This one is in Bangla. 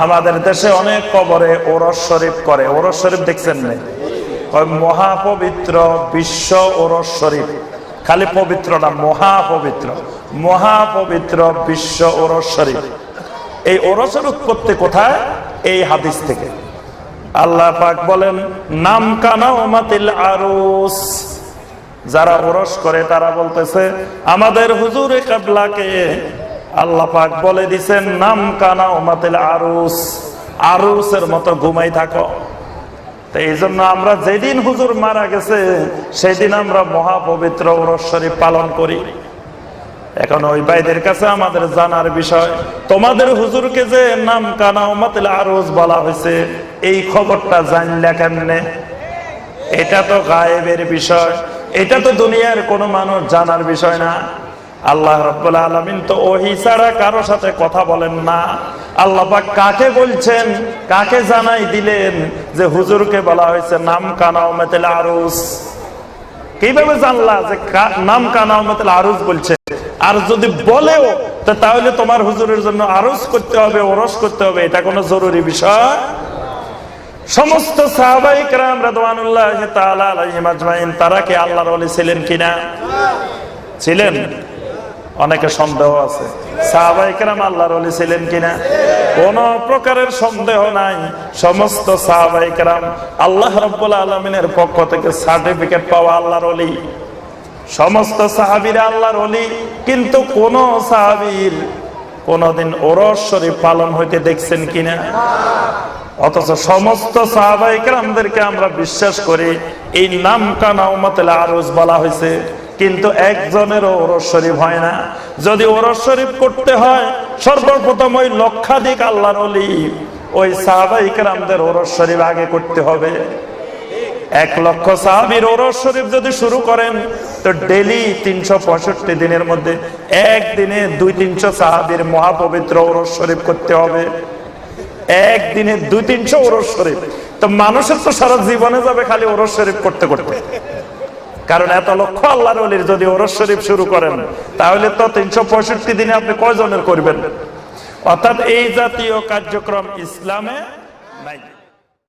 আমাদের দেশে অনেক কবরে ওরস শরীফ করে। ওরস শরীফ দেখছেন না? মহাপবিত্র বিশ্ব ওরস শরীফ। খালি পবিত্র না, মহাপবিত্র। মহাপবিত্র বিশ্ব ওরস শরীফ। এই ওরসের উৎপত্তি কোথায়? এই হাদিস থেকে। আল্লাহ পাক বলেন, নাম কানা ওমাতিল আরুস। যারা ওরস করে, তারা বলতেছে, আমাদের হুজুরে কাবলাকে আল্লাহ পাক বলে দিছেন, নাম কানা ওমাতিল আরুস। আরুসের মতো ঘুমাই থাকো। তো এই জন্য আমরা যেদিন হুজুর মারা গেছে, সেদিন আমরা মহাপবিত্র ওরস শরীফ পালন করি। এখন ওই ভাইদের কাছে আমাদের জানার বিষয়, তোমাদের হুজুরকে যে নাম কানা ওমাতিল আরুস বলা হয়েছে, এই খবরটা জানলে কেমনে? এটা তো গায়েবের বিষয়, এটা তো দুনিয়ার কোনো মানুষ জানার বিষয় না। আল্লাহ রব্বুল আলমিন তো ওহি ছাড়া কারও সাথে কথা বলেন না। আল্লাহ কাকে বলছেন? কাকে জানাই দিলেন? যে হুজুরকে বলা হয়েছে, নাম কানাও মেতেল আরুস। কীভাবে জানলা যে নাম কানাও মেতেল আরুস বলছে? আর যদি বলেও তাহলে তোমার হুজুরের জন্য আরজ করতে হবে, ওরস করতে হবে, এটা কোনো জরুরি বিষয়? সমস্ত সাহাবাইকরাম রাদওয়ানুল্লাহ তারা কি আল্লাহর ছিলেন কিনা? ছিলেন। অনেকে সন্দেহ আছে। সাহবাইকেরাম আল্লাহর অলি ছিলেন কিনা? কোন প্রকারের সন্দেহ নাই। সমস্ত সাহবাইকেরাম আল্লাহ রব্বুল আলমিনের পক্ষ থেকে সার্টিফিকেট পাওয়া আল্লাহর অলি সমস্ত সাহাবিরা আল্লাহর অলি কিন্তু কোন সাহাবির কোনদিন ওরস শরীফ পালন হইতে দেখছেন কিনা? অথচ সমস্ত সাহাবাইকেরামদেরকে আমরা বিশ্বাস করি, এই নাম কানা উমতেলা আরজ বলা হয়েছে কিন্তু একজনেরও ওরস শরীফ হয় না। যদি ওরস শরীফ করতে হয়, সর্বপ্রথম ওই লক্ষাধিক আল্লাহর অলি ওই সাহাবাইকরামদের ওরস শরীফ আগে করতে হবে। এক লক্ষ সাহাবির ওরস শরীফ যদি শুরু করেন, তো ডেলি তিনশো পঁয়ষট্টি দিনের মধ্যে একদিনে দুই তিনশো সাহাবির মহাপবিত্র ওরস শরীফ করতে হবে। একদিনে দুই তিনশো ওরস শরীফ। তো মানুষের তো সারা জীবনে যাবে খালি ওরস শরীফ করতে করতে। কারণ এত লক্ষ আল্লাহর ওলির যদি ওরস শরীফ শুরু করেন, তাহলে তো তিনশো পঁয়ষট্টি দিনে আপনি কয়জনের করবেন? অর্থাৎ এই জাতীয় কার্যক্রম ইসলামে নাই।